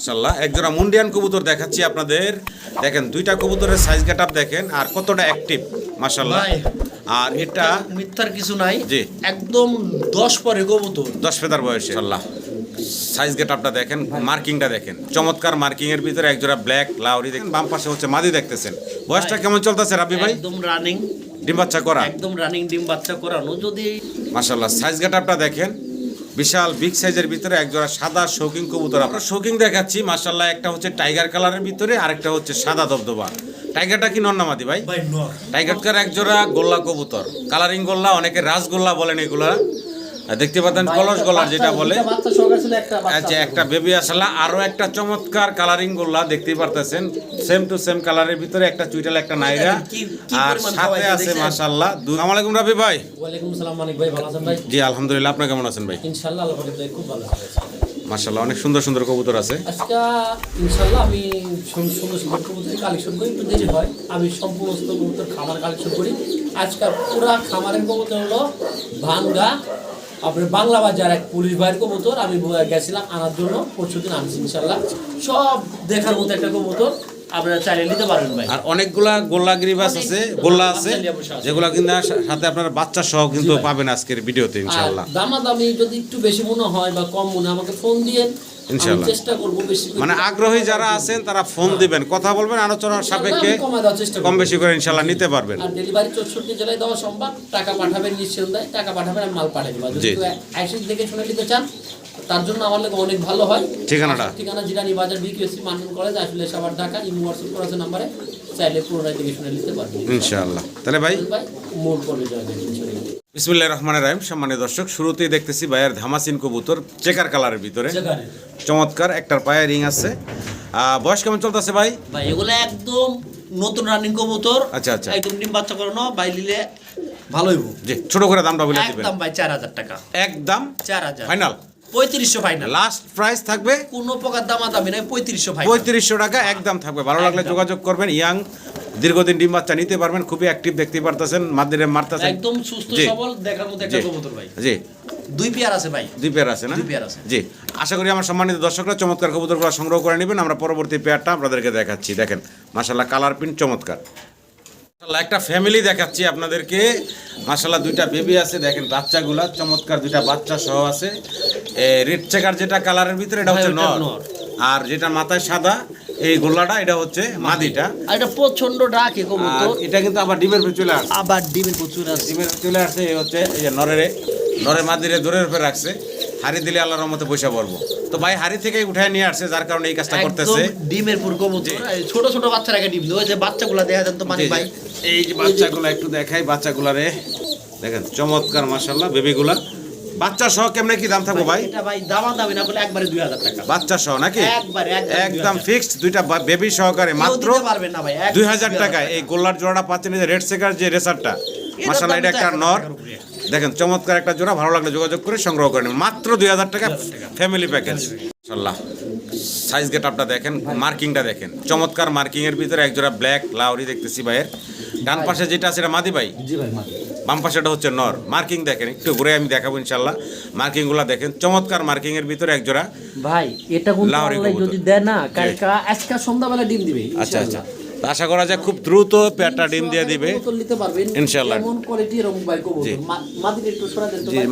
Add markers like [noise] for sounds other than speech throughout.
মাশাল্লাহ একজোড়া মুন্ডিয়ান কবুতর দেখাচ্ছি আপনাদের। দেখেন দুইটা কবুতরের সাইজ গেট দেখেন আর কতটা অ্যাক্টিভ মাশাল্লাহ ভাই। আর এটা মিথ্যার কিছু নাই। জি। একদম দশ পরে কবুতর। দশ ফেদার বয়সে মাশাল্লাহ সাইজ গেট আপটা দেখেন মার্কিংটা দেখেন। চমৎকার মার্কিং এর ভিতরে একজোড়া ব্ল্যাক লাউরি দেখেন বাম পাশে হচ্ছে মাদি দেখতেছেন। বয়সটা কেমন চলতেছে রাবি ভাই? একদম রানিং ডিম বাচ্চা করা। একদম রানিং ডিম বাচ্চা করানো যদি মাশাল্লাহ সাইজ গেট আপটা দেখেন। বিশাল বিগ সাইজের ভিতরে একজোড়া সাদা শৌকিং কবুতর। আমরা শৌকিং দেখাচ্ছি মাসাল্লাহ একটা হচ্ছে টাইগার কালারের ভিতরে আরেকটা হচ্ছে সাদা দবদবা। টাইগারটা কি নন্নামাদি ভাই? ভাই একজোড়া টাইগারকার এক জোড়া গোল্লা কবুতর। কালারিং গোল্লা অনেকে রাসগোল্লা বলেন এগুলা। দেখতে পাচ্ছেন কলস গোলার যেটা বলে। একটা আচ্ছা একটা বেবি আসলা আরও একটা চমৎকার কালারিং গোল্লা দেখতেই পারতেছেন। সেম টু সেম কালারের ভিতরে একটা চুইটাল একটা নাইরা। আর সাথে আছে মাশাআল্লাহ। আসসালামু আলাইকুম রাবি ভাই। ওয়ালাইকুম সালাম মানিক ভাই ভালো আছেন ভাই? জি আলহামদুলিল্লাহ আপনি কেমন আছেন ভাই? ইনশাল্লাহ আল্লাহ পাকের খুব ভালো আছে। মাশাআল্লাহ অনেক সুন্দর সুন্দর কবুতর আছে। আজকে ইনশাল্লাহ আমি সুন্দর সুন্দর সুন্দর কবুতর কালেকশন করি একটু দেরি হয়। আমি সম্পূর্ণ কবুতর খামার কালেকশন করি। আজকাল পুরা খামারের কবুতর হলো ভাঙ্গা। আপনার বাংলা বাজার এক পুলিশ ভাইয়ের কবুতর আমি গেছিলাম আনার জন্য পরশু দিন আনছি ইনশাল্লাহ সব দেখার মতো একটা কবুতর আপনারা চাইলে নিতে পারেন ভাই। আর অনেকগুলা গোল্লা গ্রিবাস আছে গোল্লা আছে। যেগুলা কিন্তু সাথে আপনার বাচ্চা সহ কিন্তু পাবেন আজকের ভিডিওতে আর ইনশাআল্লাহ। দামাদামি যদি একটু বেশি মনে হয় বা কম মনে হয় আমাকে ফোন দিয়ে আমি ইনশাল্লাহ। চেষ্টা করব বেশি মানে আগ্রহী যারা আছেন তারা ফোন দিবেন। কথা বলবেন আলোচনার সাপেক্ষে কম বেশি করে ইনশাল্লাহ নিতে পারবেন। আর ডেলিভারি চৌষট্টি জেলায় দেওয়া সম্ভব টাকা পাঠাবেন নিশ্চিন্তায় টাকা পাঠাবেন আমি মাল পাঠিয়ে দেবো। যদি জি। কেউ আইসি দেখে শুনে নিতে চান তার জন্য আমার লাগে অনেক ভালো হয়। ঠিকানাটা? ঠিকানা জিরানি বাজার বিকিএসসি মান্ডন কলেজ আসলে সবার ঢাকা ইমো হোয়াটসঅ্যাপ করা আছে নাম্বারে। চাইলে পুরোটাই দেখে শুনে নিতে পারবেন। ইনশাআল্লাহ। তাহলে ভাই? করে যাবেন ইনশাআল্লাহ বিসমুল্লাহ রহমানের রাহিম সম্মানের দর্শক শুরুতেই দেখতেছি ভাইয়ের ধামাসিন কবুতর চেকার কালারের ভিতরে। চমৎকার একটার পায়ে রিং আছে। বয়স কেমন চলতেছে ভাই? ভাই এগুলো একদম নতুন রানিং কবুতর। আচ্ছা, আচ্ছা। একদম ডিম বাচ্চা করানো ভাই নিলে ভালোই হবে জি ছোট করে দামটা বলে দিবেন। একদম ভাই চার হাজার টাকা। একদম চার হাজার। ফাইনাল পঁয়ত্রিশশো ফাইনাল লাস্ট প্রাইস থাকবে কোনো প্রকার দামা দামি নাই পঁয়ত্রিশশো ফাইনাল পঁয়ত্রিশশো টাকা একদম থাকবে। ভালো লাগলে যোগাযোগ করবেন। ইয়াং দীর্ঘদিন ডিম বাচ্চা নিতে পারবেন খুবই অ্যাক্টিভ দেখতে পারতেছেন মাদিরে মারতেছেন। একদম সুস্থ সবল দেখার মতো একটা কবুতর ভাই। জি। দুই পেয়ার আছে ভাই। দুই পেয়ার আছে না? দুই পেয়ার আছে। জি। আশা করি আমার সম্মানিত দর্শকরা চমৎকার কবুতরগুলো সংগ্রহ করে নেবেন। আমরা পরবর্তী পেয়ারটা আপনাদেরকে দেখাচ্ছি। দেখেন মাশাল্লাহ কালার প্রিন্ট চমৎকার। একটা ফ্যামিলি দেখাচ্ছি আপনাদেরকে। মাশাল্লাহ দুইটা বেবি আছে। দেখেন বাচ্চাগুলা চমৎকার দুইটা বাচ্চা সহ আছে। রেড চেকার যেটা কালারের ভিতরে এটা হচ্ছে হ্যাঁ, নর। নর। আর যেটা মাথায় সাদা এই গোল্লাটা এটা হচ্ছে মাদিটা। আর এটা প্রচণ্ড ডাকে কবুতর। এটা কিন্তু আবার ডিমের উপরে চলে আসছে। আবার ডিমের প্রচুর আছে ডিমের উপরে চলে আসছে এই হচ্ছে এই যে নরেরে। নরে মাদিরে দূরের উপরে রাখছে। হাড়ি দিলে আল্লাহর রহমতে পয়সা পড়ব। তো ভাই হাড়ি থেকে উঠায় নিয়ে আসছে যার কারণে এই কাজটা করতেছে। ডিমের পুর কবুতর। এই ছোট ছোট বাচ্চারা ডিম দেয় ওই যে বাচ্চাগুলা দেখা যান তো মানে। ভাই। এই যে বাচ্চাগুলা একটু দেখাই বাচ্চাগুলারে। দেখেন চমৎকার মাশাল্লাহ বেবিগুলা বাচ্চা সহ কেমনে কি দাম থাকব ভাই? এটা ভাই দামা দামি না বলে একবারে দুই হাজার টাকা। বাচ্চা সহ নাকি? একবারে, একদম 2000 ফিক্সড দুইটা বেবি সহকারে মাত্র দিতে পারবেন না ভাই একদম দুই হাজার টাকায়। এই গোল্লার জোড়াটা পাচ্ছেন এই যে রেড সেকার যে রেসারটা মাশাল্লাহ দাম এটা একটা নর। দেখেন চমৎকার একটা জোড়া ভালো লাগলে যোগাযোগ করে সংগ্রহ করে নেবেন মাত্র দুই হাজার টাকা ফ্যামিলি প্যাকেজ মাশাল্লাহ সাইজ গেট আপটা দেখেন মার্কিংটা দেখেন। চমৎকার মার্কিং এর ভিতরে এক জোড়া ব্ল্যাক লাউরি দেখতেছি ভাইয়ের। ডান পাশে যেটা আছে এটা মাদি ভাই? জি ভাই মাটি বাম পাশেটা হচ্ছে নর। মার্কিং দেখেন একটু ঘুরে আমি দেখাবো ইনশাল্লাহ। মার্কিংগুলো দেখেন চমৎকার মার্কিং এর ভিতরে এক জোড়া ভাই এটা। যদি দেয় না কালকা আজকে সন্ধ্যাবেলা ডিম দিবে আচ্ছা আচ্ছা। আশা করা যায় খুব দ্রুত পেয়ারটা ডিম দিয়ে দিবে। কবুতর জি।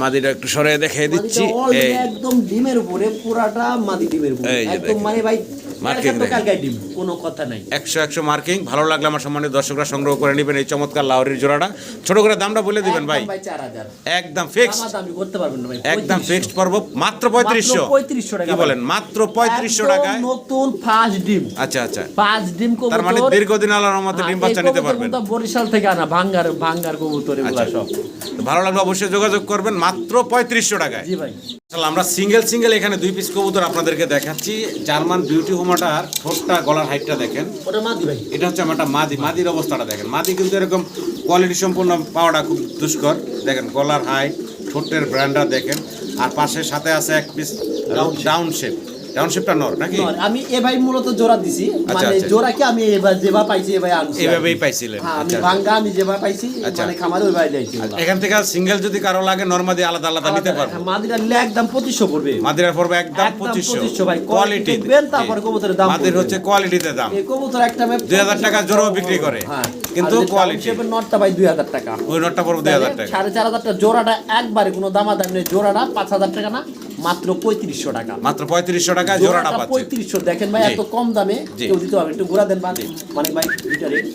মাদিটা একটু সরা দেখিয়ে দিচ্ছি। একদম ডিমের উপরে পুরাটা মাদি ডিমের উপরে। একদম মানে ভাই ডিম কোনো কথা নাই। একশো একশো মার্কিং ভালো লাগলে আমার সম্মানিত দর্শকরা সংগ্রহ করে নেবেন এই চমৎকার লাউরির জোড়াটা। ছোট করে দামটা বলে দিবেন ভাই। একদম ভাই 4000 একদম ফিক্সড করতে পারবেন না ভাই একদম ফিক্সড পর্ব মাত্র পঁয়ত্রিশশো। 3500 টাকা কি বলেন? মাত্র পঁয়ত্রিশশো টাকায়। নতুন ফার্স্ট ডিম। আচ্ছা আচ্ছা। ফার্স্ট ডিম কবুতর তার মানে দীর্ঘদিন আল্লাহর রহমতে ডিম হ্যাঁ, বাচ্চা নিতে পারবেন। বরিশাল থেকে আনা ভাঙ্গার ভাঙ্গার কবুতর এগুলা আচ্ছা। সব। ভালো লাগলে অবশ্যই যোগাযোগ করবেন মাত্র পঁয়ত্রিশশো টাকায়। জি ভাই। আমরা সিঙ্গেল সিঙ্গেল এখানে দুই পিস কবুতর আপনাদেরকে দেখাচ্ছি। জার্মান বিউটি হোমাটার ঠোঁটটা গলার হাইটটা দেখেন। ওটা মাদি ভাই। এটা হচ্ছে আমার একটা মাদি। মাদির অবস্থাটা দেখেন। মাদি কিন্তু এরকম কোয়ালিটি সম্পূর্ণ পাওয়াটা খুব দুষ্কর। দেখেন গলার হাইট ঠোঁটের ব্র্যান্ডটা দেখেন। আর পাশে সাথে আছে এক পিস ডাউন শেপ টাউনশিপটা নর নাকি? আমি এ ভাই মূলত জোড়া দিছি। মানে আচ্ছা। জোড়া কি আমি এবার যেভাবে পাইছি এভাবে আনছি। এইভাবেই পাইছিলেন। হ্যাঁ আমি আচ্ছা ভাঙ্গা আমি যেভাবে পাইছি আচ্ছা। মানে খামারে ওইভাবে দিয়েছি এখান থেকে সিঙ্গেল যদি কারও লাগে নর্মাদি আলাদা আলাদা নিতে পারব। মাদিরা নিলে একদম পঁচিশশো পড়বে। মাদিরার পড়বে একদম একদম 2500 ভাই। কোয়ালিটি দেখবেন, তারপরে কবুতরের দাম মাদির হচ্ছে কোয়ালিটিতে দাম। এই কবুতর একটা আমি দুই হাজার টাকা জোড়াও বিক্রি করে। হ্যাঁ। কিন্তু quality। নটটা ভাই দুই হাজার টাকা। ওই নটটা পড়বে দুই হাজার টাকা। সাড়ে চার হাজার টাকা। জোড়াটা একবারে কোনো দামাদামি নেই। জোড়াটা পাঁচ হাজার টাকা না। মাত্র পঁয়ত্রিশশো টাকা। মাত্র পঁয়ত্রিশশো টাকা জোড়াটা পাচ্ছে। পঁয়ত্রিশশো দেখেন ভাই এত কম দামে কেউ দিতে হবে একটু ঘোরা দেন মানে ভাই দুইটা রেট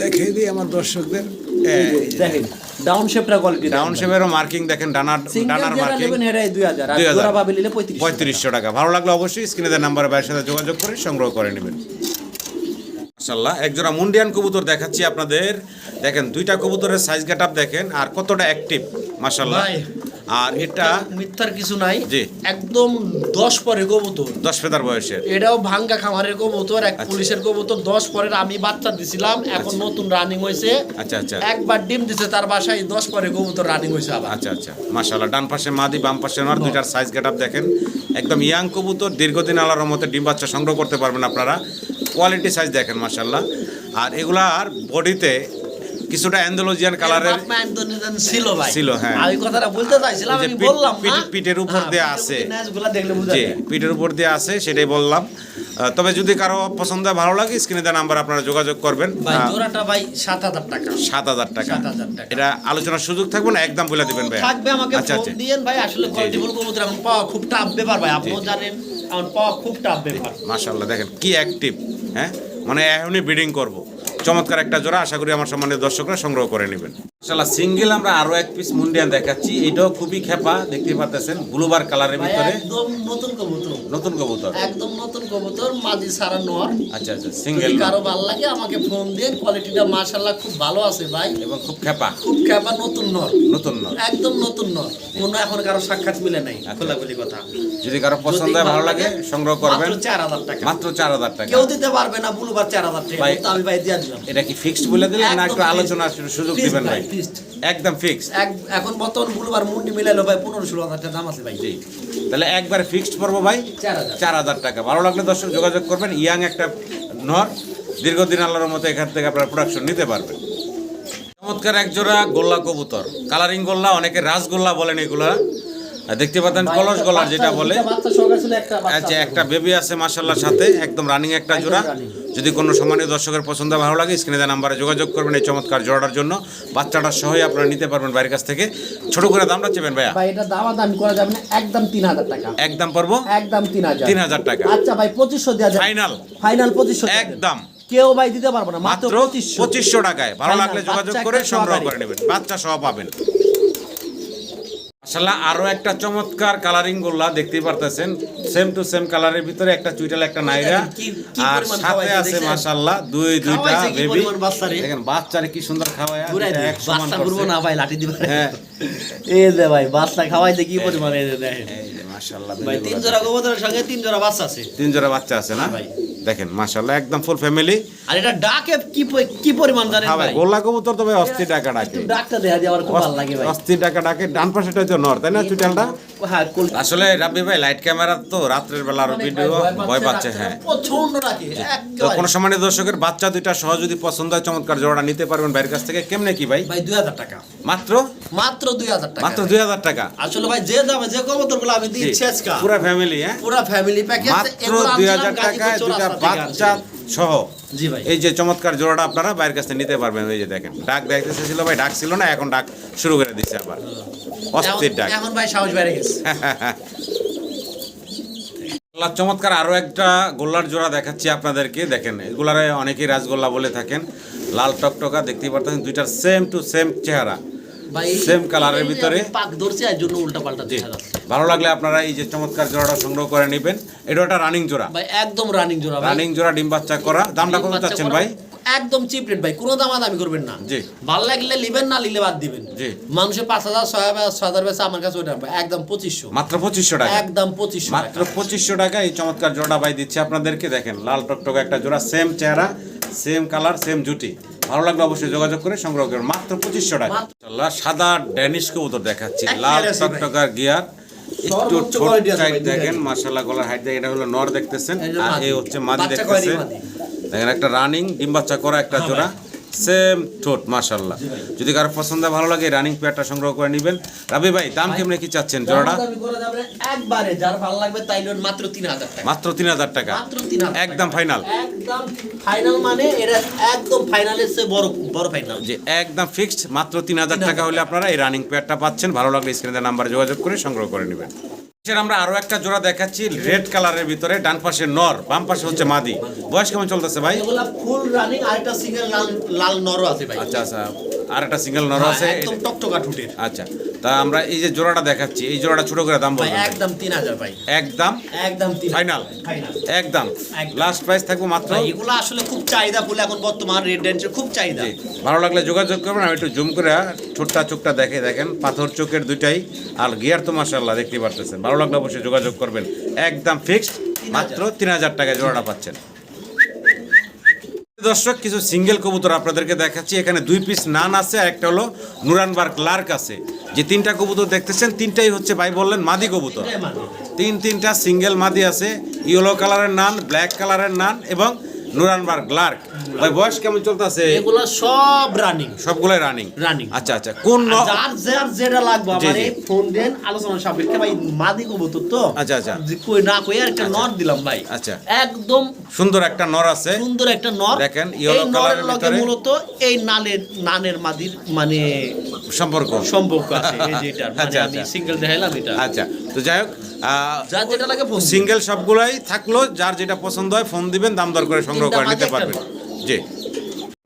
দেখে দিই আমার দর্শকদের। দেখেন ডাউন শেপটা কোয়ালিটি ডাউন শেপেরও মার্কিং দেখেন ডানার ডানার মার্কিং দুই হাজার আর জোড়া ভাবে নিলে পঁয়ত্রিশ পঁয়ত্রিশশো টাকা। ভালো লাগলে অবশ্যই স্ক্রিনে দেওয়া নাম্বারে ভাইয়ের সাথে যোগাযোগ করে সংগ্রহ করে নেবেন। মাশাল্লাহ একজোড়া মুন্ডিয়ান কবুতর দেখাচ্ছি আপনাদের। দেখেন দুইটা কবুতরের সাইজ গেট দেখেন আর কতটা অ্যাক্টিভ মাশাল্লাহ ভাই। আর এটা মিথ্যার কিছু নাই। জি। একদম দশ পরে কবুতর। দশ ফেদার বয়সের। এটাও ভাঙ্গা খামারের কবুতর এক আচ্ছা। পুলিশের কবুতর দশ পরের আমি বাচ্চা দিছিলাম এখন নতুন রানিং হয়েছে। আচ্ছা আচ্ছা। একবার ডিম দিছে তার বাসায় দশ পরে কবুতর রানিং হয়েছে আবার। আচ্ছা আচ্ছা। মাশাল্লাহ ডান পাশে মাদি বাম পাশে নর দুইটার সাইজ গেট আপ দেখেন। একদম ইয়াং কবুতর দীর্ঘদিন আলার মতো ডিম বাচ্চা সংগ্রহ করতে পারবেন আপনারা। কোয়ালিটি সাইজ দেখেন মাশাল্লাহ আর এগুলার বডিতে কিছুটা অ্যান্ডোলজিয়ান কালারের ছিল ভাই। ছিল, হ্যাঁ। আমি কথাটা বলতে চাইছিলাম যে আমি বললাম না। পিঠ- পিঠের উপর হ্যাঁ, দিয়ে আছে। জি পিঠের উপর দিয়ে আছে সেটাই বললাম। তবে যদি কারও পছন্দ ভালো লাগে স্ক্রিনে দেওয়া নাম্বার আপনারা যোগাযোগ করবেন। জোড়াটা ভাই সাত হাজার টাকা। সাত হাজার টাকা। এটা আলোচনার সুযোগ থাকবে না একদম বলে দিবেন ভাই থাকবে আমাকে আচ্ছা ফোন আচ্ছা। দিয়েন ভাই আসলে কোয়ালিটিফুল কবুতর এখন পাওয়া খুব টাফ ব্যাপার ভাই আপনিও জানেন এখন পাওয়া খুব টাফ ব্যাপার। দেখেন কি অ্যাক্টিভ হ্যাঁ? মানে এখনই ব্রিডিং করব। চমৎকার একটা জোড়া আশা করি আমার সম্মানের দর্শকরা সংগ্রহ করে নেবেন। আসলে সিঙ্গেল আমরা আরও এক পিস মুন্ডিয়ান দেখাচ্ছি। এটাও খুবই খেপা দেখতে পাচ্ছেন ব্লুবার কালারের ভিতরে। নতুন কবুতর। নতুন কবুতর? একদম নতুন কবুতর মাঝি সারা নর। আচ্ছা আচ্ছা সিঙ্গেল কারও ভালো লাগে আমাকে ফোন দিয়ে কোয়ালিটিটা মাশাআল্লাহ খুব ভালো আছে ভাই। এবং খুব খেপা খুব ক্যাবা নতুন নর। নতুন নয় একদম নতুন নর। কোনো এখন কারও সাক্ষাৎ মিলে নাই আচ্ছা। খোলাখুলি কথা। যদি কারও পছন্দ হয় ভালো লাগে সংগ্রহ করবেন। মাত্র চার হাজার টাকা। মাত্র চার হাজার টাকা। কেউ দিতে পারবে না বুলুবার চার হাজার টাকা। ভাই, তো আমি ভাই দিয়ে দিলাম। এটা কি ফিক্সড বলে দিলেন না একটু। আলোচনার সুযোগ দিবেন ভাই, fixed। একদম ফিক্সড এখন বর্তমান বুলুবার মুন্ডি মিলাইলো ভাই পনেরো ষোলো হাজার টাকা দাম আছে ভাই। জি। তাহলে একবার ফিক্সড পড়ব ভাই চার হাজার। টাকা। ভালো লাগলে দর্শক যোগাযোগ করবেন ইয়াং একটা নর দীর্ঘদিন আল্লাহর মতো এখান থেকে আপনারা প্রোডাকশন নিতে পারবেন। চমৎকার এক জোড়া গোল্লা কবুতর। কালারিং গোল্লা অনেকে রাসগোল্লা বলেন এগুলা। আর দেখতে পাচ্ছেন কলস গলার যেটা বলে। আচ্ছা একটা বেবি আছে মাশাল্লাহ সাথে একদম রানিং একটা জোড়া। যদি কোনো সম্মানীয় দর্শকের পছন্দ ভালো লাগে স্ক্রিনে দেওয়া নাম্বারে যোগাযোগ করবেন এই চমৎকার জোড়াটার জন্য। বাচ্চাটা সহই আপনারা নিতে পারবেন বাইরের কাছ থেকে। ছোট করে দামটা চেবেন ভাইয়া। ভাই এটা দামা দামি করা যাবে না একদম তিন হাজার টাকা। একদম পারব একদম তিন হাজার। তিন হাজার টাকা। আচ্ছা ভাই পঁচিশশো দেওয়া যায় ফাইনাল ফাইনাল পঁচিশশো একদম। কেউ ভাই দিতে পারব না মাত্র পঁচিশশো। পঁচিশশো টাকায়। ভালো লাগলে যোগাযোগ করে সংগ্রহ করে নেবেন। বাচ্চা সহ পাবেন। মাশাল্লাহ আরও একটা চমৎকার কালারিং গোল্লা দেখতেই পারতেছেন। সেম টু সেম কালারের ভিতরে একটা চুইটাল একটা নাইরা। আর সাথে আছে? মাশাল্লাহ দুই দুইটা বেবি দেখেন বাচ্চারে কি সুন্দর খাওয়ায় এক সমান। ঘুরবো না ভাই লাঠি দিবে হ্যাঁ। এই যে ভাই বাচ্চা খাওয়াইছে কি পরিমাণ এই যে দেখেন। এই যে মাশাল্লাহ ভাই তিন জোড়া গোবরের সঙ্গে তিন জোড়া বাচ্চা আছে। তিন জোড়া বাচ্চা আছে না? ভাই। দেখেন মাশাল্লাহ একদম ফুল ফ্যামিলি আর এটা ডাকে কি কি পরিমাণ জানেন হ্যাঁ ভাই গোল্লা কবুতর তবে অস্থির টাকা ডাকে। একটু ডাকটা দেয়া দিয়ে আমার খুব ভালো লাগে ভাই। অস্থির টাকা ডাকে ডান পাশেটা তো নর তাই না চুইটালটা? হ্যাঁ আসলে রাব্বি ভাই লাইট ক্যামেরা তো রাত্রের বেলা আরও ভিডিও ভয় পাচ্ছে হ্যাঁ। প্রচণ্ড ডাকে তো। কোনো সম্মানিত দর্শকের বাচ্চা দুইটা সহ যদি পছন্দ হয় চমৎকার জোড়া নিতে পারবেন বাইরের কাছ থেকে। কেমনে কি ভাই? ভাই দুই হাজার টাকা। মাত্র? মাত্র দুই হাজার টাকা। মাত্র দুই হাজার টাকা। আসলে ভাই যে দামে যে কবুতরগুলো আমি দিচ্ছি আজকে পুরো ফ্যামিলি হ্যাঁ? পুরো ফ্যামিলি প্যাকেজ মাত্র দুই হাজার টাকায় দুইটা বাচ্চা সহ জি ভাই। এই যে চমৎকার জোড়াটা আপনারা বাইরের কাছ নিতে পারবেন। এই যে দেখেন ডাক দেখতে ছিল ভাই ডাক ছিল না এখন ডাক শুরু করে দিচ্ছে আবার। অস্থির ডাক। এখন ভাই সাহস বেড়ে গেছে। আল্লাহ চমৎকার আরও একটা গোল্লার জোড়া দেখাচ্ছি আপনাদেরকে। দেখেন এগুলারে অনেকেই রাজগোল্লা বলে থাকেন। লাল টকটকা দেখতেই পারতেছেন দুইটার সেম টু সেম চেহারা। Same এর ভিতরে। পাক ধরছি আর জন্য উল্টা পাল্টা দেখা যাচ্ছে। ভালো লাগলে আপনারা এই যে চমৎকার জোড়াটা সংগ্রহ করে নেবেন। এটা একটা রানিং জোড়া। ভাই একদম রানিং জোড়া রানিং জোড়া ডিম বাচ্চা করা। দামটা কত চাচ্ছেন ভাই? একদম চিপ রেট ভাই। কোনো দামা দামি করবেন না। জি। ভালো লাগলে না বাদ দিবেন। জি। পাঁচ হাজার ছয় হাজার ছয় হাজার বেচা আমার কাছে ওইটা একদম পঁচিশশো। মাত্র পঁচিশশো টাকা। একদম পঁচিশশো মাত্র পঁচিশশো টাকা এই চমৎকার জোড়া ভাই দিচ্ছে আপনাদেরকে। দেখেন লাল টকটকা একটা জোড়া সেম চেহারা সেম কালার সেম জুটি ভালো লাগলে অবশ্যই যোগাযোগ করে সংগ্রহ করবেন মাত্র পঁচিশশো টাকা। সাদা ড্যানিশ কবুতর দেখাচ্ছি। লাল টকটকার গিয়ার। একটু ছোট দুইটারই। দেখেন মাশাআল্লাহ গলার হাইট দেখেন এটা হলো নর দেখতেছেন। আর এ হচ্ছে মাদি দেখতেছেন। দেখেন একটা রানিং ডিম বাচ্চা করা একটা হ্যাঁ জোড়া। সেম ঠোঁট মাশাআল্লাহ। যদি কারও পছন্দ ভালো লাগে রানিং পেয়ারটা সংগ্রহ করে নেবেন। রাবি ভাই দাম কেমনে কি চাচ্ছেন জোড়াটা? একবারে যার ভালো লাগবে তাই মাত্র তিন হাজার টাকা। মাত্র তিন হাজার টাকা? একদম ফাইনাল একদম ফাইনাল মানে এটা একদম ফাইনালের চেয়ে বড় বড় ফাইনাল যে একদম ফিক্সড মাত্র তিন হাজার টাকা হলে আপনারা এই রানিং পেয়ারটা পাচ্ছেন। ভালো লাগলে স্ক্রিনে নাম্বার যোগাযোগ করে সংগ্রহ করে নেবেন। আমরা আরও একটা জোড়া দেখাচ্ছি রেড কালারের ভিতরে ডান পাশে নর বাম পাশে হচ্ছে মাদি। বয়স কেমন চলতেছে ভাই? ফুল রানিং আর একটা সিঙ্গেল লাল লাল নর আছে ভাই। আচ্ছা আচ্ছা। আর একটা সিঙ্গেল নর আছে। হ্যাঁ, একদম টকটকা ঠুটের। আচ্ছা। তা আমরা এই যে জোড়াটা দেখাচ্ছি এই জোড়াটা ছোট করে দাম একদম তিন হাজার ভাই। একদম? একদম ফাইনাল ফাইনাল একদম। লাস্ট প্রাইস থাকব মাত্র? এগুলো আসলে খুব চাহিদা ফুল এখন বর্তমান রেড খুব চাহিদা। ভালো লাগলে যোগাযোগ করবেন আমি একটু জুম করে ছোট্টা চোখটা দেখে দেখেন পাথর চোখের দুইটাই আর গিয়ার তো মাসাল্লাহ দেখতে পারতেছেন। ভালো লাগলে অবশ্যই যোগাযোগ করবেন। একদম ফিক্সড মাত্র তিন হাজার টাকায় জোড়াটা পাচ্ছেন। দর্শক কিছু সিঙ্গেল কবুতর আপনাদেরকে দেখাচ্ছি। এখানে দুই পিস নান আছে আর একটা হলো নুরানবার্গ লার্ক আছে। যে তিনটা কবুতর দেখতেছেন তিনটাই হচ্ছে ভাই বললেন মাদি কবুতর। তিন তিনটা সিঙ্গেল মাদি আছে ইয়েলো কালারের নান ব্ল্যাক কালারের নান এবং নুরানবার্গ লার্ক ভাই বয়স কেমন চলতেছে? এগুলো সব রানিং সবগুলাই রানিং Running। আচ্ছা আচ্ছা কোন যার যার যেটা লাগবে আমার এই ফোন দেন আলোচনা সাপেক্ষে ভাই মাদি কবুতর তো। আচ্ছা, আচ্ছা। কই না কই আর একটা নট দিলাম ভাই। আচ্ছা। একদম সুন্দর একটা নর আছে। সুন্দর একটা নর। দেখেন, লগে ভিতরে- মূলত এই নালের নানের মাদির মানে সম্পর্ক। সম্পর্ক আছে এই যেটার [laughs] মানে আচ্ছা, আমি আচ্ছা। সিঙ্গেল দেখাইলাম এটা। আচ্ছা তো যাই হোক যার যেটা লাগে ফোন সিঙ্গেল সবগুলাই থাকল যার যেটা পছন্দ হয় ফোন দিবেন দাম দর করে সংগ্রহ করে নিতে পারবেন। জি।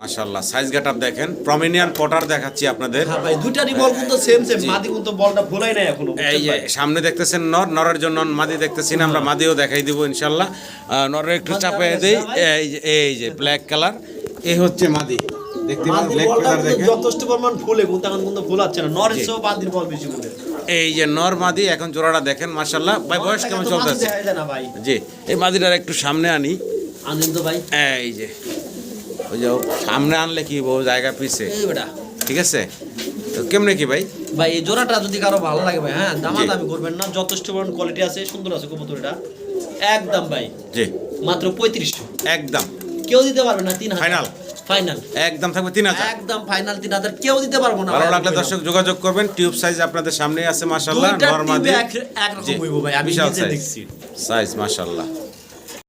মাশাল্লাহ সাইজ গেট দেখেন প্রমিনিয়ান পটার দেখাচ্ছি আপনাদের। হ্যাঁ ভাই দুইটারই বল কিন্তু সেম সেম মাদি কিন্তু বলটা ভোলাই নাই এখনও এই যে সামনে দেখতেছেন নর নরের জন্য মাদি দেখতেছেন আমরা মাদিও দেখাই দিব ইনশাল্লাহ আহ, নরের একটু চাপে দেই এই যে এই যে ব্ল্যাক কালার এই হচ্ছে মাদি। দেখতে পাচ্ছেন ব্ল্যাক কালার দেখেন। যথেষ্ট পরিমাণ ফুলে কিন্তু এখন কিন্তু ভোলাচ্ছে না। নরের চেয়েও মাদির বল বেশি ফুলে। এই যে নর মাদি এখন জোড়াটা দেখেন মাশাল্লাহ ভাই বয়স কেমন তো চলতেছে? জি এই মাদিটার একটু সামনে আনি। আনন্দ ভাই। এই যে ওই যে সামনে আনলে কি বহু জায়গা পিছে? এই বেটা। ঠিক আছে? তো কেমনে কি ভাই? ভাই এই জোড়াটা যদি কারও ভালো লাগে ভাই হ্যাঁ দামা দামি করবেন না যথেষ্ট পরিমাণ কোয়ালিটি আছে সুন্দর আছে কবুতরটা একদম ভাই। জি। মাত্র পঁয়ত্রিশশো। একদম। কেউ দিতে পারবে না তিন Final? ফাইনাল একদম থাকবে তিন হাজার। একদম ফাইনাল তিন হাজার। কেউ দিতে পারব না ভালো লাগলে দর্শক যোগাযোগ করবেন। টিউব সাইজ আপনাদের সামনে আছে মাশাল্লাহ দুইটা নরমাদি টিউবে এক- একরকম হইব ভাই, আমি নিজে দেখছি। সাইজ মাশাল্লাহ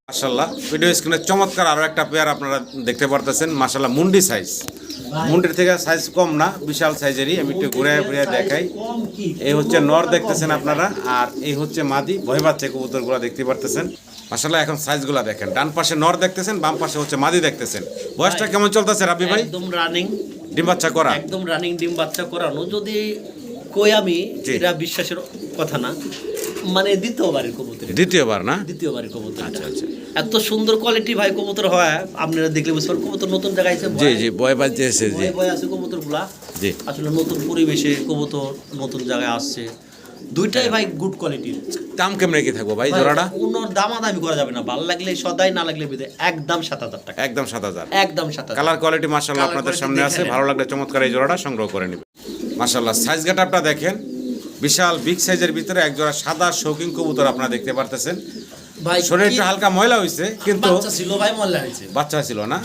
মাশাল্লাহ ভিডিও স্ক্রিনে চমৎকার আরও একটা পেয়ার আপনারা দেখতে পারতেছেন। মাশাল্লাহ মুন্ডি সাইজ মুন্ডির থেকে সাইজ কম না বিশাল সাইজেরই আমি একটু ঘুরে ঘুরে দেখাই। এই হচ্ছে নর দেখতেছেন আপনারা আর এই হচ্ছে মাদি ভয় পাচ্ছে কবুতরগুলো দেখতে পারতেছেন। মাশাল্লাহ এখন সাইজগুলো দেখেন ডান পাশে নর দেখতেছেন বাম পাশে হচ্ছে মাদি দেখতেছেন। বয়সটা কেমন চলতেছে রাবি ভাই? একদম রানিং ডিম বাচ্চা করা। একদম রানিং ডিম বাচ্চা করানো। যদি কই আমি। এটা বিশ্বাসের কথা না। মানে দ্বিতীয়বারের কবুতর দ্বিতীয়বার না? দ্বিতীয়বারের কবুতর আচ্ছা আচ্ছা। এত সুন্দর কোয়ালিটি ভাই কবুতর হয়। আপনারা দেখলে বুঝতে পারেন কবুতর নতুন জায়গায় এসে জি জি বয় বাজছে এসে জি। ভয় আছে কবুতরগুলা জি। আসলে নতুন পরিবেশে কবুতর নতুন জায়গায় আসছে। দুইটাই ভাই গুড কোয়ালিটির দাম কেমনে কি থাকব ভাই জোড়াটা? কোনো দামাদামি করা যাবে না। ভালো লাগলে সদাই না লাগলে বিদে একদম সাত হাজার টাকা। একদম সাত হাজার। একদম সাত হাজার। কালার কোয়ালিটি মার্শাল্লাহ আপনাদের সামনে আছে। ভালো লাগলে চমৎকার এই জোড়াটা সংগ্রহ করে নেবেন। মার্শাল্লাহ সাইজ গাটাপটা দেখেন। বিশাল বিগ সাইজের ভিতরে একজোড়া সাদা শৌখিন কবুতর আপনারা দেখতে পারতেছেন। ভাই শরীর কি একটু হালকা ময়লা হয়েছে কিন্তু বাচ্চা ছিল না?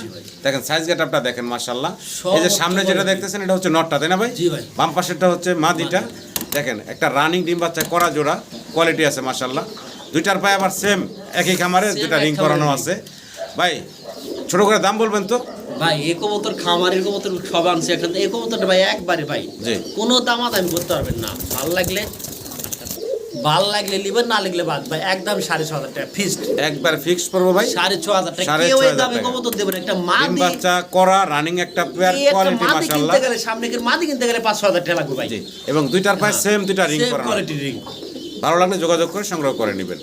দেখেন সাইজ গেটআপটা দেখেন মাশাল্লাহ এই যে সামনে যেটা দেখতেছেন এটা হচ্ছে নটটা তাই না ভাই? বাম পাশেরটা হচ্ছে মাদিটা। দেখেন একটা রানিং ডিম বাচ্চা করা জোড়া কোয়ালিটি আছে মাশাল্লাহ দুইটার পায়ে আবার সেম একই খামারে দুইটা রিং করানো আছে। ভাই ছোট করে দাম বলবেন তো? ভাই এই কবুতর খামারের কবুতর সব আনছে এখন। এই কবুতরটা ভাই একবারে ভাই। কোনো দামাদামি করতে পারবেন না। ভালো লাগলে ভালো লাগলে লিবেন না লাগলে বাদ। ভাই একদম সাড়ে ছ হাজার টাকা ফিক্সড একবার ফিক্স করব ভাই। সাড়ে ছ হাজার টাকা। কেউ ছ এই দামে কবুতর দেবেন একটা মাদি বাচ্চা করা রানিং একটা পেয়ার কোয়ালিটি কিনতে গেলে সামনে কি মাদি কিনতে গেলে পাঁচশো হাজার টাকা লাগবে ভাই। এবং দুইটার পায়ে সেম দুইটা রিং করানো কোয়ালিটি রিং ভালো লাগলে যোগাযোগ করে সংগ্রহ করে নেবেন।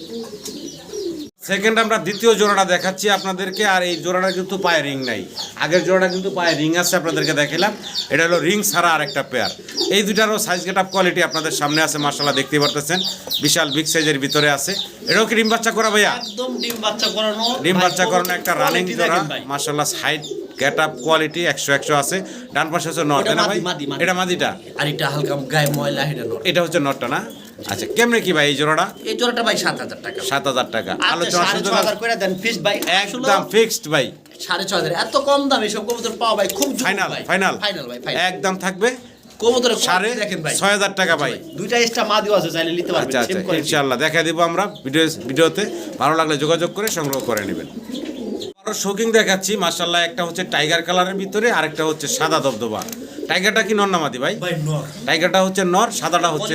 সেকেন্ড আমরা দ্বিতীয় জোড়াটা দেখাচ্ছি আপনাদেরকে আর এই জোড়াটা কিন্তু পায়ে রিং নাই। আগের জোড়াটা কিন্তু পায়ে রিং আছে আপনাদেরকে দেখালাম এটা হলো রিং ছাড়া আর একটা পেয়ার এই দুইটারও সাইজ গেট আপ কোয়ালিটি আপনাদের সামনে আছে মার্শাল্লাহ দেখতে পারতেছেন। বিশাল বিগ সাইজের ভিতরে আছে। এটাও কি ডিম বাচ্চা করা ভাইয়া? একদম ডিম বাচ্চা করানো। ডিম বাচ্চা করানো একটা রানিং জোড়া। মার্শাল্লাহ সাইড গেট আপ কোয়ালিটি একশো একশো আছে। ডান পাশে হচ্ছে নট। এটা মাদিটা? আর এটা হালকা গায়ে ময়লা এটা হচ্ছে নটটা না? আচ্ছা কেমনে কি ভাই এই জোড়াটা? এই জোড়াটা ভাই সাত হাজার টাকা। সাত হাজার টাকা। আচ্ছা আলোচনা সুযোগ করে দেন ফিস ভাই। একদম ফিক্সড ভাই। সাড়ে ছ হাজার এত কম দামে সব কবুতর পাওয়া ভাই খুব ফাইনাল ভাই। ফাইনাল ফাইনাল ভাই একদম থাকবে। কবুতরের সাড়ে দেখেন ভাই। ছয় হাজার টাকা ভাই। দুইটা এক্সট্রা মা দিও আছে চাইলে নিতে পারবেন আচ্ছা আচ্ছা ইনশাআল্লাহ। দেখা দিব আমরা ভিডিও ভিডিওতে। ভালো লাগলে যোগাযোগ করে সংগ্রহ করে নেবেন। আরও শোকিং দেখাচ্ছি মার্শাল্লাহ একটা হচ্ছে টাইগার কালারের ভিতরে আরেকটা হচ্ছে সাদা দবদবা। টাইগারটা কি নর না মাদি ভাই? টাইগারটা হচ্ছে নর সাদাটা হচ্ছে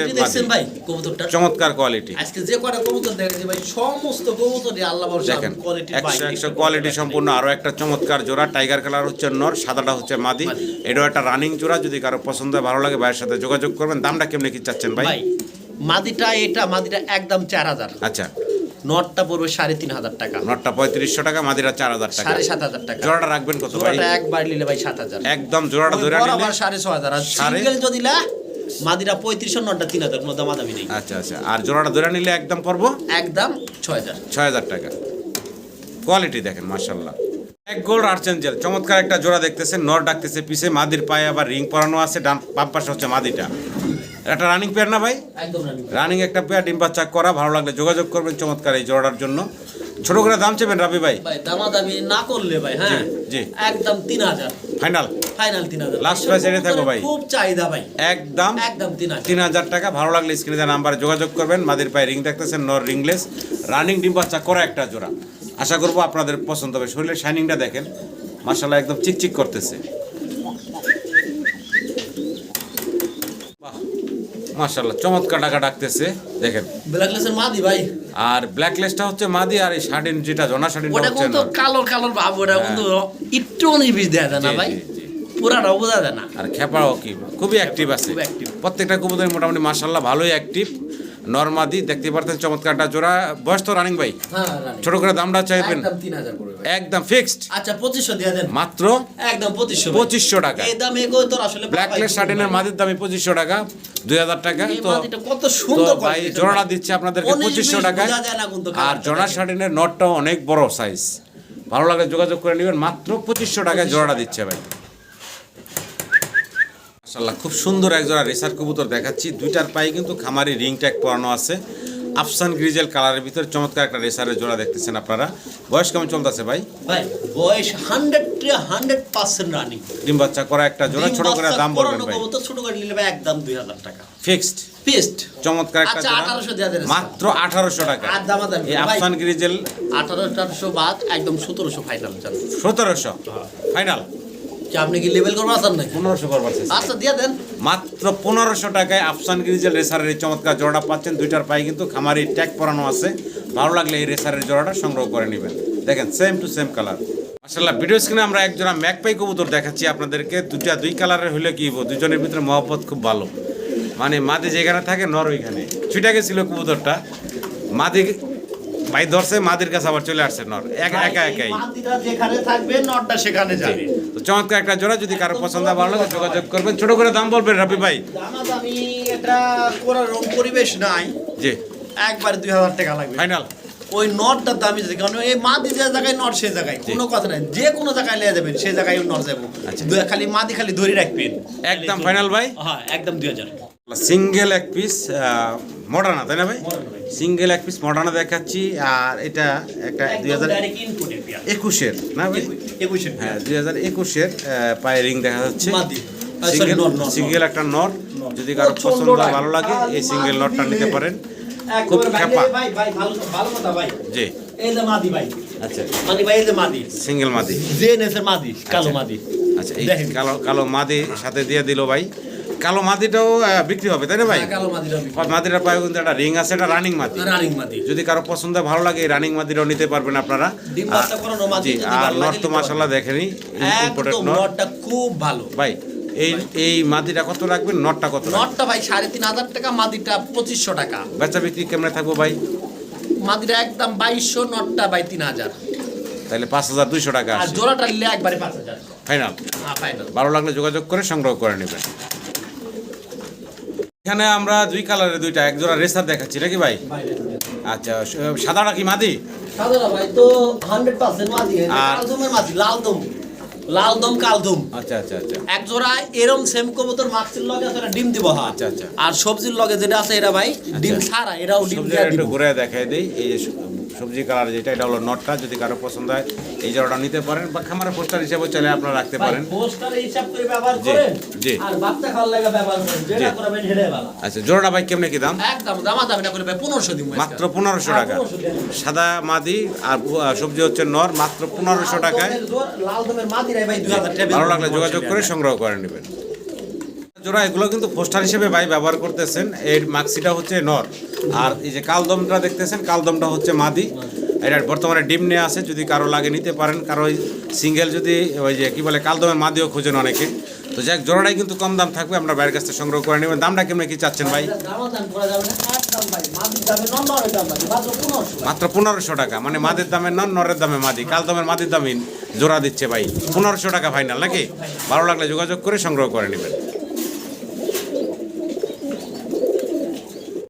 ভাই কবুতরটা? চমৎকার কোয়ালিটি। আজকে যে কটা কবুতর দেখেছি ভাই সমস্ত কবুতরই আল্লাহ ভরসা দেখেন কোয়ালিটি একশো কোয়ালিটি সম্পূর্ণ আরও একটা চমৎকার জোড়া টাইগার কালার হচ্ছে নর সাদাটা হচ্ছে মাদি। এটাও একটা রানিং জোড়া যদি কারও পছন্দ হয় ভালো লাগে ভাইয়ের সাথে যোগাযোগ করবেন। দামটা কেমনি কি চাচ্ছেন ভাই? ভাই মাদিটা এটা মাদিটা একদম চার হাজার। আচ্ছা। নটটা পড়বে সাড়ে তিন হাজার টাকা। নটটা পঁয়ত্রিশশো টাকা মাদিরা চার হাজার টাকা। সাড়ে সাত হাজার টাকা। জোড়াটা রাখবেন কত ভাই? একবার নিলে ভাই সাত হাজার। একদম জোড়াটা ধরে বরাবর সাড়ে ছ হাজার। আর সিঙ্গেল যদি লা মাদিরা পঁয়ত্রিশশো নটটা তিন হাজার কোনো দামাদামি নেই। আচ্ছা আচ্ছা। আর জোড়াটা ধরে নিলে একদম পড়ব? একদম ছয় হাজার। ছয় হাজার টাকা। কোয়ালিটি দেখেন মার্শাল্লাহ এক গোল আর্চেঞ্জেল। চমৎকার একটা জোড়া দেখতেছে নর ডাকতেছে পিছে মাদির পায়ে আবার রিং পরানো আছে ডান বাম পাশে হচ্ছে মাদিটা। একটা রানিং পেয়ার না ভাই? রানিং একটা পেয়ার ডিম্বা চাক করা ভালো লাগলে যোগাযোগ করবেন চমৎকার এই জোড়াটার জন্য। ছোট করে দাম চেবেন রাবি ভাই। দামাদামি না করলে ভাই হ্যাঁ? জি। একদম তিন হাজার। ফাইনাল ফাইনাল তিন হাজার। Price এটাই থাকবে ভাই। খুব চাহিদা ভাই। একদম একদম তিন হাজার। তিন হাজার টাকা ভালো লাগলে স্ক্রিনে দেওয়া নাম্বারে যোগাযোগ করবেন। মাদির পায়ে রিং দেখতেছেন নর রিংলেস রানিং ডিম বাচ্চা করা একটা জোড়া। আশা করব আপনাদের পছন্দ হবে। শরীরের শাইনিংটা দেখেন। মাসাল্লাহ একদম চিকচিক করতেছে। মাসাল্লাহ চমৎকার টাকা ডাকতেছে দেখেন। ব্ল্যাকলেসের মাদি ভাই। আর ব্ল্যাকলেসটা হচ্ছে মাদি আর এই শার্টিন যেটা জনা শার্টিনটা ওটা কিন্তু নর। কালোর কালোর ভাব ওটা কিন্তু একটু নিবিষ দেয় না ভাই। পুরাটা বোঝা যায় না। আর খেপাও কি খুবই অ্যাক্টিভ আছে। প্রত্যেকটা কবুতর মোটামুটি মাসাল্লাহ ভালোই অ্যাক্টিভ নর্মাদি দেখতে পারতেন চমৎকারটা জোড়া। বয়স তো রানিং ভাই। হ্যাঁ ছোট করে দামটা চাইবেন। একদম ফিক্সড আচ্ছা পঁচিশশো দিয়ে দেন। মাত্র একদম পঁচিশশো পঁচিশশো টাকা। এই দামে গো তোর আসলে ব্ল্যাকলেস শার্টিনের মাদির দামে পঁচিশশো টাকা দুই হাজার টাকা। তো কত সুন্দর ভাই জোড়াটা দিচ্ছে আপনাদেরকে পঁচিশশো কিন্তু আর জোড়া। শার্টিনের নটটাও অনেক বড় সাইজ ভালো লাগলে যোগাযোগ করে নেবেন মাত্র পঁচিশশো টাকায় জোড়াটা দিচ্ছে ভাই। মাশাআল্লাহ খুব সুন্দর এক জোড়া রেসার কবুতর দেখাচ্ছি। দুইটার পায়ে কিন্তু খামারি রিং ট্যাগ পরানো আছে। আফসান গ্রিজেল কালারের ভিতরে চমৎকার একটা রেসারের জোড়া দেখতেছেন আপনারা। বয়স কেমন চলতেছে ভাই? ভাই বয়স হান্ড্রেড হান্ড্রেড পার্সেন্ট রানিং ডিম বাচ্চা করা একটা জোড়া ছোট করে দাম বলবেন ভাই। ছোট করে নিলে ভাই একদম দুই হাজার টাকা। ফিক্সড পিস্ট চমৎকার একটা আচ্ছা, জোড়া। 1800 মাত্র আঠারোশো টাকা। আর দামাদামি এই আফসান গ্রিজেল? আঠারো আঠারোশো বাদ একদম সতেরোশো ফাইনাল চান সতেরোশো? ফাইনাল কি আপনি কি লেভেল নাকি? পনেরোশো করবার। আচ্ছা দিয়ে দেন। মাত্র পনেরোশো টাকায় আফসান গ্রিজেল রেসারের এই চমৎকার জোড়াটা পাচ্ছেন দুইটার পায়ে কিন্তু খামারি ট্যাগ পরানো আছে। ভালো লাগলে এই রেসারের জোড়াটা সংগ্রহ করে নেবেন। দেখেন সেম টু সেম কালার মাসাল্লাহ ভিডিও স্ক্রিনে আমরা এক জোড়া ম্যাকপাই কবুতর দেখাচ্ছি আপনাদেরকে। দুইটা দুই কালারের হলে কি দুজনের ভিতরে মহব্বত খুব ভালো। মানে মাদি যেখানে থাকে নর ওইখানে। ছুটে গেছিল কবুতরটা। মাদি ভাই ধরছে মাদের কাছে আবার চলে আসছে নর। একা একা একাই। যেখানে থাকবে নটটা সেখানে যাবে। তো চমৎকার একটা জোড়া যদি কারও পছন্দ হয় ভালো লাগে যোগাযোগ করবেন। ছোট করে দাম বলবেন রাবি ভাই। দামাদামি এটা করার পরিবেশ নাই। জি। একবার দুই হাজার টাকা লাগবে। ফাইনাল। ওই নটটার দামি আছে কারণ এই মাদি যে জায়গায় নট সে জায়গায়। কোনো কথা নাই। যে কোনো জায়গায় লিয়ে যাবেন সে জায়গায় নট যাব। আচ্ছা। খালি মাদি খালি ধরে রাখবেন। একদম ফাইনাল ভাই। হ্যাঁ একদম দুই হাজার। সিঙ্গেল এক পিস মডার্না তাই না ভাই? সিঙ্গেল এক পিস মডার্না দেখাচ্ছি আর এটা একটা দুই হাজার একুশের না ভাই? হ্যাঁ দুই হাজার একুশের পায়ে রিং দেখা যাচ্ছে। সিঙ্গেল। সিঙ্গেল একটা নট যদি কারও পছন্দ ভালো লাগে এই সিঙ্গেল নটটা নিতে পারেন। খুব ভাই জি। এই যে মাদি ভাই। আচ্ছা। মাদি ভাই এই যে মাদি। সিঙ্গেল মাদি। যে নেসের মাদি কালো মাদি। আচ্ছা এই কালো কালো মাদি সাথে দিয়ে দিল ভাই। কালো মাদিটাও আহ, বিক্রি হবে তাই না ভাই? হ্যাঁ, কালো মাদি রবি মাদিটার পায়ে কিন্তু একটা রিং আছে এটা রানিং মাদি রানিং মাদি যদি কারও পছন্দ ভালো লাগে এই রানিং মাদিরাও নিতে পারবেন আপনারা। ডিম বাচ্চা করানো মাদি জি আর নট তো মাসাল্লাহ দেখেনি ইম্পোর্টেড নটটা খুব ভালো। ভাই এই এই মাদিটা কত রাখবেন নটটা কত নটটা ভাই সাড়ে তিন হাজার টাকা মাদিটা পঁচিশশো টাকা। বেচা বিক্রি কেমনে থাকব ভাই? মাদিটা একদম বাইশশো নটটা বাই তিন হাজার। তাহলে পাঁচ হাজার দুইশো টাকা আর জোড়াটা নিলে একবারে পাঁচ হাজার। ফাইনাল হ্যাঁ ফাইনাল ভালো লাগলে যোগাযোগ করে সংগ্রহ করে নেবেন। এখানে আমরা দুই কালারের দুইটা এক জোড়া রেসার দেখাচ্ছি নাকি ভাই? আচ্ছা সাদা সাদাটা কি মাদি? ভাই তো আচ্ছা আচ্ছা আচ্ছা। এক জোড়া এরম সেম কবুতর মাছের লগে ডিম দিব হ্যাঁ আচ্ছা, আচ্ছা। আর সবজির লগে যেটা আছে এরা ভাই ডিম সারা এরাও ডিম সবজি দিয়ে একটু ঘুরে দেখাই দেই এই সবজি কালার যেটা এটা হলো নটটা যদি কারও পছন্দ হয় এই জোড়াটা নিতে পারেন বা খামারের পোস্টার হিসেবে চাইলে আপনারা রাখতে পারেন। জি, আচ্ছা জোড়াটা ভাই কেমনে কি দাম? মাত্র পনেরোশো টাকা। সাদা মাদি আর সবজি হচ্ছে নর মাত্র পনেরোশো টাকায়। ভালো লাগলে যোগাযোগ করে সংগ্রহ করে নেবেন। জোড়া, এগুলো কিন্তু পোস্টার হিসেবে ভাই ব্যবহার করতেছেন। এর মাক্সিটা হচ্ছে নর। আর এই যে কালদমটা দেখতেছেন, কালদমটা হচ্ছে মাদি। এটা বর্তমানে ডিম নিয়ে আছে, যদি কারও লাগে নিতে পারেন। কারও ওই সিঙ্গেল যদি, ওই যে কী বলে, কালদমের মাদিও খোঁজেন অনেকে। তো যাক, জোড়াটাই কিন্তু কম দাম থাকবে, আমরা বাইরের কাছ থেকে সংগ্রহ করে নেবেন দামটা কেমন কি চাচ্ছেন ভাই? মাত্র পনেরোশো টাকা মানে মাদের দামে নন, নরের দামে মাদি। কালদমের মাদির দামই জোড়া দিচ্ছে ভাই। পনেরোশো টাকা ফাইনাল নাকি? ভালো লাগলে যোগাযোগ করে সংগ্রহ করে নেবেন।